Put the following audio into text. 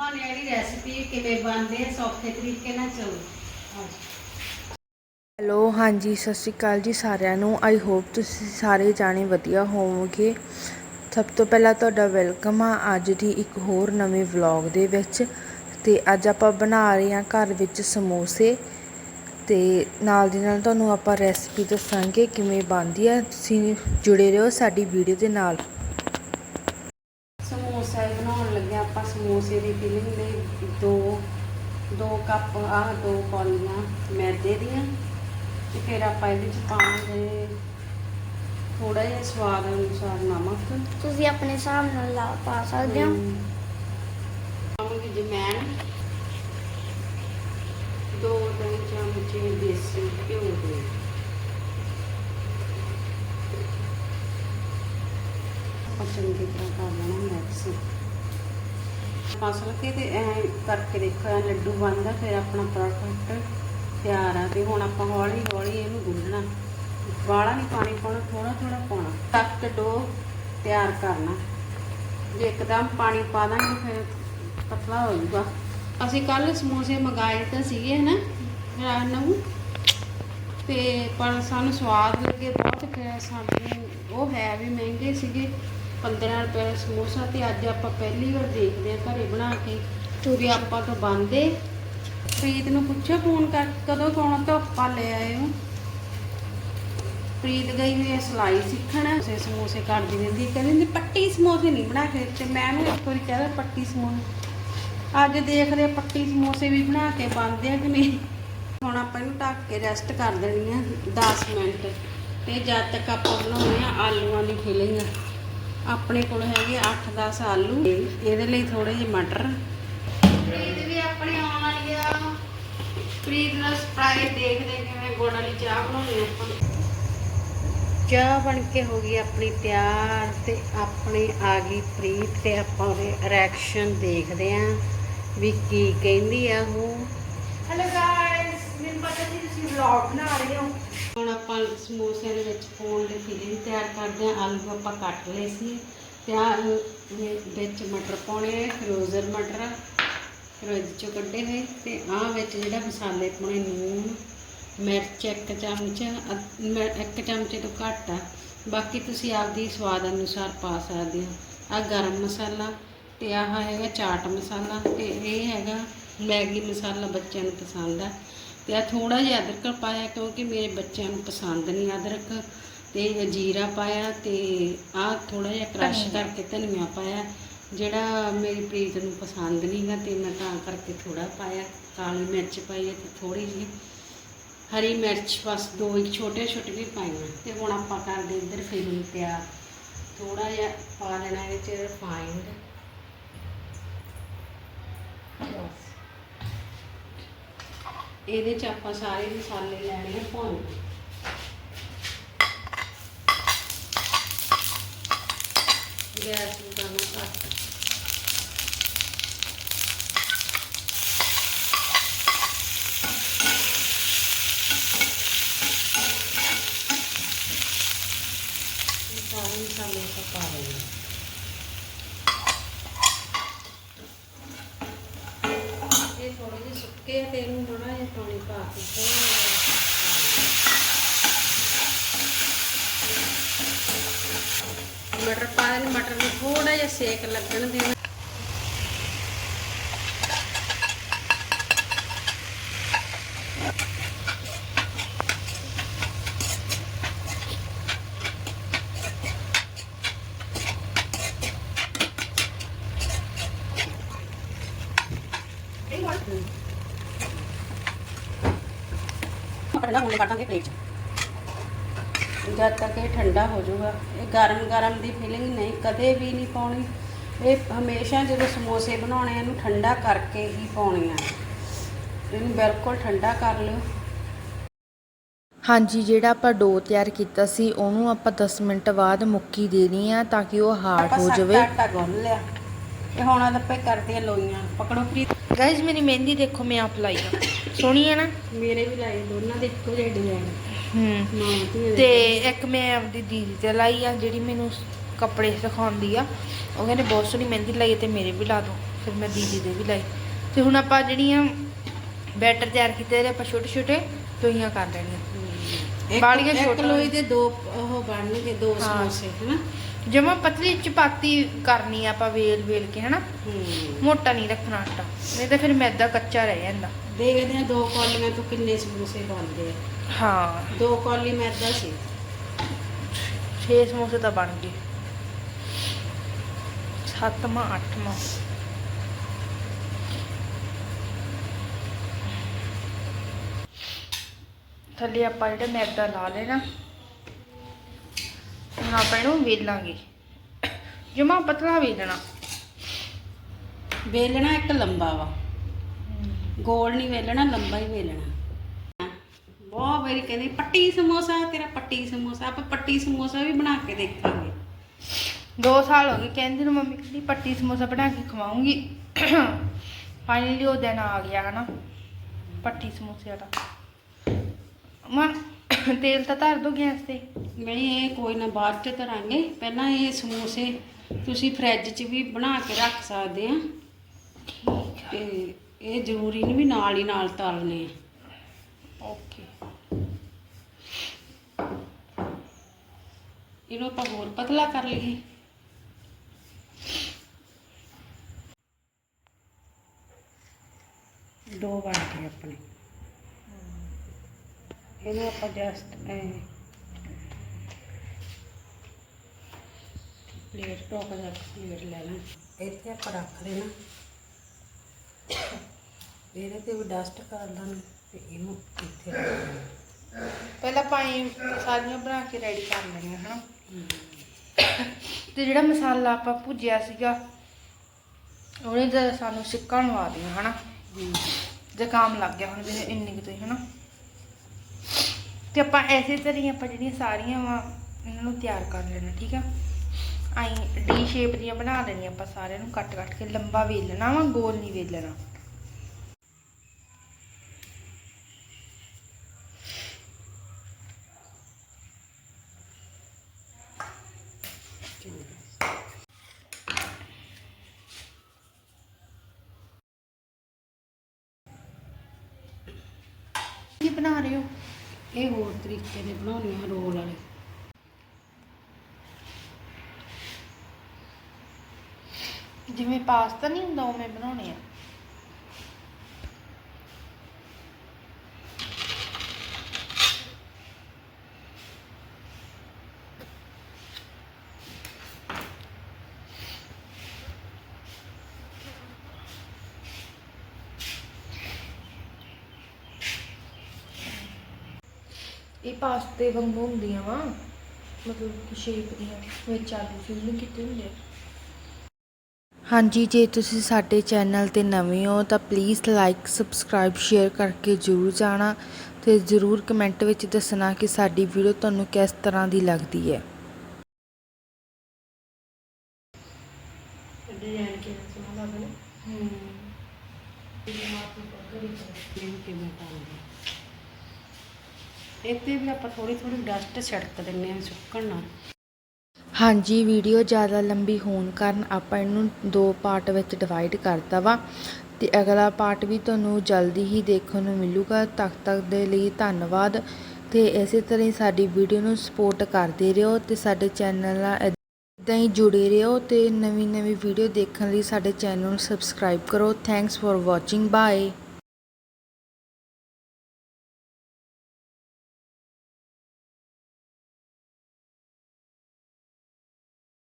ਦਿਖਾਉਣੇ ਵਾਲੀ ਰੈਸਪੀ ਕਿਵੇਂ ਬਣਦੇ ਆ ਸੌਖੇ ਤਰੀਕੇ ਨਾਲ ਚਲੋ। ਹੈਲੋ, ਹਾਂਜੀ, ਸਤਿ ਸ਼੍ਰੀ ਅਕਾਲ ਜੀ ਸਾਰਿਆਂ ਨੂੰ। ਆਈ ਹੋਪ ਤੁਸੀਂ ਸਾਰੇ ਜਾਣੇ ਵਧੀਆ ਹੋਵੋਗੇ। ਸਭ ਤੋਂ ਪਹਿਲਾਂ ਤੁਹਾਡਾ ਵੈਲਕਮ ਆ ਅੱਜ ਦੀ ਇੱਕ ਹੋਰ ਨਵੇਂ ਵਲੌਗ ਦੇ ਵਿੱਚ। ਤੇ ਅੱਜ ਆਪਾਂ ਬਣਾ ਰਹੇ ਹਾਂ ਘਰ ਵਿੱਚ ਸਮੋਸੇ। ਤੇ ਨਾਲ ਦੀ ਨਾਲ ਤੁਹਾਨੂੰ ਆਪਾਂ ਰੈਸਪੀ ਦੱਸਾਂਗੇ ਕਿਵੇਂ ਬਣਦੀ ਹੈ ਤੁਸੀਂ ਜੁੜੇ ਰਹੋ ਸਾਡੀ ਵੀਡੀਓ ਦੇ ਨਾਲ ਸਮੋਸਾ ਇਹ ਬਣਾਉਣ ਲੱਗੇ ਆਪਾਂ ਦੀ ਫਿਲਿੰਗ ਲਈ ਦੋ ਦੋ ਕੱਪ ਆ ਦੋ ਕੌਲੀਆਂ ਮੈਦੇ ਦੀਆਂ ਤੇ ਫਿਰ ਆਪਾਂ ਇਹਦੇ ਵਿੱਚ ਪਾਵਾਂਗੇ ਥੋੜਾ ਜਿਹਾ ਸਵਾਦ ਅਨੁਸਾਰ ਨਮਕ। ਤੁਸੀਂ ਆਪਣੇ ਹਿਸਾਬ ਨਾਲ ਲਾ ਪਾ ਸਕਦੇ ਹੋ? ਪਾਵਾਂਗੇ ਜਮੈਣ ਦੋ ਤਿੰਨ ਚਮਚੇ ਦੇਸੀ ਘਿਓ ਦੇ। ਆਪਾਂ ਚੰਗੀ ਤਰ੍ਹਾਂ ਕਰ ਲੈਣਾ ਮਿਕਸ। ਫਸਲ ਕੇ ਤੇ ਐ ਕਰਕੇ ਦੇਖੋ ਲੱਡੂ ਬਣਦਾ, ਫਿਰ ਆਪਣਾ ਪਰਫੈਕਟ ਤਿਆਰ ਆ ਤੇ ਹੁਣ ਆਪਾਂ ਹੌਲੀ ਹੌਲੀ ਇਹਨੂੰ ਗੁੰਨਣਾ। ਵਾਲਾ ਨਹੀਂ ਪਾਣੀ ਪਾਉਣਾ ਥੋੜਾ ਥੋੜਾ ਪਾਉਣਾ। ਤੱਕ ਡੋ ਤਿਆਰ ਕਰਨਾ। ਜੇ ਇੱਕਦਮ ਪਾਣੀ ਪਾ ਦਾਂਗੇ, ਫਿਰ ਪਤਲਾ ਹੋ ਜਾਊਗਾ। ਅਸੀਂ ਕੱਲ ਸਮੋਸੇ ਮੰਗਾਏ ਤਾਂ ਸੀਗੇ ਨਾ ਰਾਤ ਨੂੰ ਤੇ ਪਰ ਸਾਨੂੰ ਸਵਾਦ ਲੱਗੇ ਬਹੁਤ, ਫਿਰ ਸਾਡੇ ਉਹ ਹੈ ਵੀ ਮਹਿੰਗੇ ਸੀਗੇ। 15 ਰੁਪਏ ਦਾ ਸਮੋਸਾ ਤੇ ਅੱਜ ਆਪਾਂ ਪਹਿਲੀ ਵਾਰ ਦੇਖਦੇ ਆ ਘਰੇ ਬਣਾ ਕੇ। ਵੀ ਆਪਾਂ ਤੋਂ ਬੰਦੇ ਪ੍ਰੀਤ ਨੂੰ ਪੁੱਛਿਆ ਫੋਨ ਕਰ, ਕਦੋਂ ਕੌਣ ਧੁੱਪਾ ਲੈ ਆਏ ਹੋ? ਪ੍ਰੀਤ ਗਈ ਹੋਈ ਹੈ ਸਿਲਾਈ ਸਿੱਖਣ ਸੇ ਸਮੋਸੇ ਕੱਢਦੀ ਰਹਿੰਦੀ, ਕਹਿੰਦੀ ਪੱਟੀ ਸਮੋਸੇ ਨਹੀਂ ਬਣਾ ਕੇ ਤੇ ਮੈਂ ਉਹਨੂੰ ਇੱਕ ਵਾਰੀ ਕਹਿ ਪੱਟੀ ਸਮੋਸੇ। ਅੱਜ ਦੇਖਦੇ ਪੱਟੀ ਸਮੋਸੇ ਵੀ ਬਣਾ ਕੇ ਬਣਦੇ ਆ ਕਿ ਨਹੀਂ। ਹੁਣ ਆਪਾਂ ਇਹਨੂੰ ਢੱਕ ਕੇ ਰੈਸਟ ਕਰ ਦੇਣੀ ਆ 10 ਮਿੰਟ। ਤੇ ਜਦ ਤੱਕ ਆਪਾਂ ਬਣਾਉਣੇ ਆ ਆਲੂਆਂ ਦੀ ਫਿਲਿੰਗ ਆਪਣੇ ਕੋਲ ਹੈਗੇ 8-10 ਆਲੂ। ਇਹਦੇ ਲਈ ਥੋੜੇ ਜਿਹੇ ਮਟਰ। ਪ੍ਰੀਤ ਵੀ ਆਪਣੀ ਆਉਣ ਵਾਲੀ ਆ। ਪ੍ਰੀਤ ਦਾ ਸਪਰਾਈਟ ਦੇਖਦੇ ਕਿਵੇਂ ਗੁੜ ਵਾਲੀ ਚਾਹ ਬਣਾਉਣੀ ਆਪਾਂ। ਚਾਹ ਬਣ ਕੇ ਹੋ ਗਈ ਆਪਣੀ ਤਿਆਰ ਤੇ ਆਪਣੀ ਆ ਗਈ ਪ੍ਰੀਤ ਤੇ ਆਪਾਂ ਉਹਦੇ ਰਿਐਕਸ਼ਨ ਦੇਖਦੇ ਆਂ ਵੀ ਕੀ ਕਹਿੰਦੀ ਆ ਉਹ। ਹੈਲੋ ਗਾਇਸ ਮੈਨੂੰ ਪਤਾ ਸੀ ਤੁਸੀਂ ਵਲੌਗ ਬਣਾ ਰਹੇ ਹੋ। ਹੁਣ ਆਪਾਂ ਸਮੋਸਿਆਂ ਦੇ ਵਿੱਚ ਪਾਉਣ ਲਈ ਫਿਲਿੰਗ ਤਿਆਰ ਕਰਦੇ ਹਾਂ। ਆਲੂ ਆਪਾਂ ਕੱਟ ਲਏ ਸੀ। ਤੇ ਆ ਵਿੱਚ ਮਟਰ ਪਾਉਣੇ ਫਰੋਜ਼ਨ ਮਟਰ ਫਰਿੱਜ ਚੋਂ ਕੱਢੇ ਹੋਏ। ਤੇ ਆ ਵਿੱਚ ਜਿਹੜਾ ਮਸਾਲੇ ਪਾਉਣੇ ਨੂਨ ਮਿਰਚ ਇੱਕ ਚਮਚ ਇੱਕ ਚਮਚੇ ਤੋਂ ਘੱਟ ਆ। ਬਾਕੀ ਤੁਸੀਂ ਆਪਦੀ ਸਵਾਦ ਅਨੁਸਾਰ ਪਾ ਸਕਦੇ ਹੋ। ਆ ਗਰਮ ਮਸਾਲਾ ਤੇ ਆਹ ਹੈਗਾ ਚਾਟ ਮਸਾਲਾ ਤੇ ਇਹ ਹੈਗਾ ਮੈਗੀ ਮਸਾਲਾ ਬੱਚਿਆਂ ਨੂੰ ਪਸੰਦ ਆ। ਤੇ ਆ ਥੋੜਾ ਜਿਹਾ ਅਦਰਕ ਪਾਇਆ ਕਿਉਂਕਿ ਮੇਰੇ ਬੱਚਿਆਂ ਨੂੰ ਪਸੰਦ ਨਹੀਂ ਅਦਰਕ। ਤੇ ਜੀਰਾ ਪਾਇਆ ਤੇ ਆ ਥੋੜਾ ਜਿਹਾ ਕ੍ਰਸ਼ ਕਰਕੇ ਧਨੀਆ ਪਾਇਆ ਜਿਹੜਾ ਮੇਰੀ ਪ੍ਰੀਤ ਨੂੰ ਪਸੰਦ ਨਹੀਂਗਾ ਤੇ ਮੈਂ ਤਾਂ ਕਰਕੇ ਥੋੜਾ ਪਾਇਆ। ਕਾਲੀ ਮਿਰਚ ਪਾਈ ਹੈ ਤੇ ਥੋੜੀ ਜਿਹੀ। ਹਰੀ ਮਿਰਚ ਬਸ ਦੋ ਹੀ ਛੋਟੇ ਛੋਟੇ ਵੀ ਪਾਈਆਂ ਤੇ ਹੁਣ ਆਪਾਂ ਕਰਦੇ ਇੱਧਰ ਫਿਲਿੰਗ ਤਿਆਰ। ਥੋੜਾ ਜਿਹਾ ਪਾ ਲੈਣਾ ਇਹਦੇ ਚ ਰਿਫਾਈਨਡ ਇਹਦੇ ਚ ਆਪਾਂ ਸਾਰੇ ਮਸਾਲੇ ਲੈਣੇ ਆ ਭੁੰਨ ਗੈਸ ਨੂੰ ਕਰਨਾ ਘੱਟ ਇਹ ਸਾਰੇ ਮਸਾਲੇ ਆਪਾਂ ਪਾ ਲਈਏ ਇਹ ਥੋੜੇ ਜਿਹੇ ਸੁੱਕੇ ਆ ਤੇ ਇਹਨੂੰ ਥੋੜਾ ਜਿਹਾ ਪਾਣੀ ਪਾ ਕੇ ਥੋੜ੍ਹਾ ਜਿਹਾ ਮਟਰ ਪਾ ਦੇਣੇ ਮਟਰ ਨੂੰ ਥੋੜਾ ਜਿਹਾ ਸੇਕ ਲੱਗਣ ਦੇਣਾ ਠੰਡਾ ਹੋਣੇ ਕੱਟਾਂਗੇ ਪਲੇਟ 'ਚ। ਜਦ ਤੱਕ ਇਹ ਠੰਡਾ ਹੋ ਜਾਊਗਾ ਇਹ ਗਰਮ ਗਰਮ ਦੀ ਫੀਲਿੰਗ ਨਹੀਂ ਕਦੇ ਵੀ ਨਹੀਂ ਪਾਉਣੀ। ਇਹ ਹਮੇਸ਼ਾ ਜਦੋਂ ਸਮੋਸੇ ਬਣਾਉਣੇ ਇਹਨੂੰ ਠੰਡਾ ਕਰਕੇ ਹੀ ਪਾਉਣੇ ਆ। ਇਹਨੂੰ ਬਿਲਕੁਲ ਠੰਡਾ ਕਰ ਲਿਓ। ਹਾਂਜੀ ਜਿਹੜਾ ਆਪਾਂ ਡੋ ਤਿਆਰ ਕੀਤਾ ਸੀ ਉਹਨੂੰ ਆਪਾਂ 10 ਮਿੰਟ ਬਾਅਦ ਮੁੱਕੀ ਦੇਣੀ ਆ ਤਾਂ ਕਿ ਉਹ ਹਾਰਡ ਆਪਾਂ ਹੋ ਜਾਵੇ। ਆਟਾ ਗੁੰਨ ਲਿਆ। ਇਹ ਹੁਣ ਆਪਾਂ ਕਰਦੇ ਆ ਲੋਈਆਂ। ਪਕੜੋ ਪ੍ਰੀਤ। ਗਾਇਜ਼ ਮੇਰੀ ਮਹਿੰਦੀ ਦੇਖੋ ਮੈਂ ਆਪ ਲਾਈ ਆ। ਸੋਹਣੀ ਹੈ ਨਾ? ਮੇਰੇ ਵੀ ਲਾਏ ਦੋਨਾਂ ਦੇ ਇੱਕੋ ਜਿਹੇ ਡਿਜ਼ਾਈਨ ਹੂੰ। ਦੇ। ਤੇ ਇੱਕ ਮੈਂ ਆਪਦੀ ਦੀਦੀ ਤੇ ਲਾਈ ਆ ਜਿਹੜੀ ਮੈਨੂੰ ਕੱਪੜੇ ਦਿਖਾਉਂਦੀ ਆ। ਉਹ ਕਹਿੰਦੇ ਬਹੁਤ ਸੋਹਣੀ ਮਹਿੰਦੀ ਲਾਈ ਤੇ ਮੇਰੇ ਵੀ ਲਾ ਦਿਓ ਫਿਰ ਮੈਂ ਦੀਦੀ ਦੇ ਵੀ ਲਾਈ। ਤੇ ਹੁਣ ਆਪਾਂ ਜਿਹੜੀਆਂ ਬੈਟਰ ਤਿਆਰ ਕੀਤੇ ਇਹਦੇ ਆਪਾਂ ਛੋਟੇ ਛੋਟੇ ਲੋਈਆਂ ਕਰ ਲੈਣੀਆਂ। ਇੱਕ ਛੋਟੀਆਂ ਲੋਈ ਦੇ ਦੋ ਉਹ ਬਣਨਗੇ ਦੋ ਹਾਂ। ਸਮੋਸੇ ਹਨਾ? ਜਮਾ ਪਤਲੀ ਚਪਾਤੀ ਕਰਨੀ ਆ ਆਪਾਂ ਵੇਲ ਵੇਲ ਕੇ ਹਨਾ? ਮੋਟਾ ਨਹੀਂ ਰੱਖਣਾ ਆਟਾ ਨਹੀਂ ਤਾਂ ਫਿਰ ਮੈਦਾ ਕੱਚਾ ਰਹਿ ਜਾਂਦਾ। ਦੇਖਦੇ ਆ ਦੋ ਕੌਲੀਆਂ ਤੋਂ ਕਿੰਨੇ ਸਮੋਸੇ ਬਣਦੇ ਆ। ਹਾਂ। ਦੋ ਕੌਲੀ ਮੈਦਾ ਸੀ। 6 ਸਮੋਸੇ ਤਾਂ ਬਣ ਗਏ। ਸੱਤਵਾਂ ਅੱਠਵਾਂ। ਥੱਲੇ ਆਪਾਂ ਜਿਹੜਾ ਮੈਦਾ ਲਾ ਲੈਣਾ ਹੁਣ ਆਪਾਂ ਇਹਨੂੰ ਵੇਲਾਂਗੇ। ਜਮਾ ਪਤਲਾ ਵੇਲਣਾ। ਵੇਲਣਾ ਇੱਕ ਲੰਬਾ ਵਾ। ਗੋਲ ਨਹੀਂ ਵੇਲਣਾ ਲੰਬਾ ਹੀ ਵੇਲਣਾ। ਬਹੁਤ ਵਾਰੀ ਕਹਿੰਦੇ ਪੱਟੀ ਸਮੋਸਾ ਤੇਰਾ ਪੱਟੀ ਸਮੋਸਾ ਆਪਾਂ ਪੱਟੀ ਸਮੋਸਾ ਵੀ ਬਣਾ ਕੇ ਦੇਖਾਂਗੇ। ਦੋ ਸਾਲ ਹੋ ਗਏ ਕਹਿੰਦੀ ਨੂੰ ਮੰਮੀ ਕਹਿੰਦੀ ਪੱਟੀ ਸਮੋਸਾ ਬਣਾ ਕੇ ਖਵਾਉਂਗੀ। ਫਾਈਨਲੀ ਉਹ ਦਿਨ ਆ ਗਿਆ ਹਨਾ ਪੱਟੀ ਸਮੋਸੇ ਵਾਲਾ। ਮਾਂ ਤੇਲ ਤਾਂ ਧਰ ਦੋ ਗੈਸ ਤੇ। ਨਹੀਂ ਇਹ ਕੋਈ ਨਾ ਬਾਅਦ ਚ ਧਰਾਂਗੇ। ਪਹਿਲਾਂ ਇਹ ਸਮੋਸੇ ਤੁਸੀਂ ਫ੍ਰਿਜ 'ਚ ਵੀ ਬਣਾ ਕੇ ਰੱਖ ਸਕਦੇ ਆ। ਤੇ ਇਹ ਜ਼ਰੂਰੀ ਨਹੀਂ ਵੀ ਨਾਲ ਹੀ ਨਾਲ ਤਲਨੇ ਆ। ਓਕੇ। ਇਹਨੂੰ ਆਪਾਂ ਹੋਰ ਪਤਲਾ ਕਰ ਲਈਏ। ਦੋ ਬਣ ਗਏ ਆਪਣੇ। ਇਹਨੂੰ ਆਪਾਂ ਜਸਟ ਪਲੇਟ ਟੋਕ ਦਾ ਪਲੇਟ ਲੈ ਲਾਂ ਇੱਥੇ ਆਪਾਂ ਰੱਖ ਦੇਣਾ। ਇਹਦੇ ਤੇ ਵੀ ਡਸਟ ਕਰ ਲਾਂਗੇ ਤੇ ਇਹਨੂੰ ਇੱਥੇ ਪਹਿਲਾਂ ਪਾਣੀ ਸਾਰੀਆਂ ਬਣਾ ਕੇ ਰੈਡੀ ਕਰ ਲੈਣੀਆਂ ਹਨਾ? ਤੇ ਜਿਹੜਾ ਮਸਾਲਾ ਆਪਾਂ ਭੁੱਜਿਆ ਸੀਗਾ ਉਹਨੇ ਤਾਂ ਸਾਨੂੰ ਸਿੱਕਾ ਲਵਾ ਦਿਆ ਹਨਾ? ਜ਼ੁਕਾਮ ਲੱਗ ਗਿਆ ਹੁਣ ਜਿਵੇਂ ਇੰਨੀ ਕੁ ਤੋਂ ਹੀ ਹਨਾ? ਤੇ ਆਪਾਂ ਐਸੇ ਤਰ੍ਹਾਂ ਹੀ ਆਪਾਂ ਜਿਹੜੀਆਂ ਸਾਰੀਆਂ ਵਾ, ਇਹਨਾਂ ਨੂੰ ਤਿਆਰ ਕਰ ਲੈਣਾ, ਠੀਕ ਆ? ਆਈ ਡੀ ਸ਼ੇਪ ਦੀਆਂ ਬਣਾ ਲੈਣੀਆਂ ਆਪਾਂ ਸਾਰਿਆਂ ਨੂੰ, ਕੱਟ ਕੱਟ ਕੇ ਲੰਬਾ ਵੇਲਣਾ ਵਾ, ਗੋਲ ਨਹੀਂ ਵੇਲਣਾ ਕੀ ਬਣਾ ਰਹੇ ਹੋ? ਇਹ ਹੋਰ ਤਰੀਕੇ ਦੇ ਬਣਾਉਣੇ ਆ ਰੋਲ ਵਾਲੇ। ਜਿਵੇਂ ਪਾਸਤਾ ਨਹੀਂ ਹੁੰਦਾ, ਉਵੇਂ ਬਣਾਉਣੇ ਆ। ਇਹ ਪਾਸਤੇ ਵਾਂਗੂ ਹੁੰਦੀਆਂ ਵਾ, ਮਤਲਬ ਕਿ ਸ਼ੇਪ ਦੀਆਂ, ਵਿੱਚ ਆਲੂ ਫਿਲ ਕੀਤੇ ਹੁੰਦੇ। ਆ ਹਾਂਜੀ, ਜੇ ਤੁਸੀਂ ਸਾਡੇ ਚੈਨਲ ਤੇ ਨਵੇਂ ਹੋ, ਤਾਂ ਪਲੀਜ਼ ਲਾਈਕ ਸਬਸਕ੍ਰਾਈਬ ਸ਼ੇਅਰ ਕਰਕੇ ਜਰੂਰ ਜਾਣਾ ਤੇ ਜਰੂਰ ਕਮੈਂਟ ਵਿੱਚ ਦੱਸਣਾ ਕਿ ਸਾਡੀ ਵੀਡੀਓ ਤੁਹਾਨੂੰ ਕਿਸ ਤਰ੍ਹਾਂ ਦੀ ਲੱਗਦੀ ਹੈ ਡਿਜ਼ਾਈਨ ਕਿਵੇਂ ਸੋਹਣਾ ਲੱਗਦਾ ਹੂੰ ਇਹਨੂੰ ਕਿਵੇਂ ਪਾਉਂਦੇ ਇੱਥੇ ਵੀ ਆਪਾਂ ਥੋੜੀ ਥੋੜੀ ਡਸਟ ਛਿੜਕ ਦਿੰਨੇ ਆ ਸੁੱਕਣ ਨਾਲ। ਹਾਂਜੀ ਵੀਡੀਓ ਜ਼ਿਆਦਾ ਲੰਬੀ ਹੋਣ ਕਾਰਨ ਆਪਾਂ ਇਹਨੂੰ ਦੋ ਪਾਰਟ ਵਿੱਚ ਡਿਵਾਈਡ ਕਰਤਾ ਵਾ। ਤੇ ਅਗਲਾ ਪਾਰਟ ਵੀ ਤੁਹਾਨੂੰ ਜਲਦੀ ਹੀ ਦੇਖਣ ਨੂੰ ਮਿਲੂਗਾ। ਤਦ ਤੱਕ ਦੇ ਲਈ ਧੰਨਵਾਦ। ਤੇ ਇਸੇ ਤਰ੍ਹਾਂ ਹੀ ਸਾਡੀ ਵੀਡੀਓ ਨੂੰ ਸਪੋਰਟ ਕਰਦੇ ਰਹੋ ਤੇ ਸਾਡੇ ਚੈਨਲ ਨਾਲ ਇਦਾਂ ਹੀ ਜੁੜੇ ਰਹੋ ਤੇ ਨਵੀਂ ਨਵੀਂ ਵੀਡੀਓ ਦੇਖਣ ਲਈ ਸਾਡੇ ਚੈਨਲ ਨੂੰ ਸਬਸਕ੍ਰਾਈਬ ਕਰੋ। Thanks for watching bye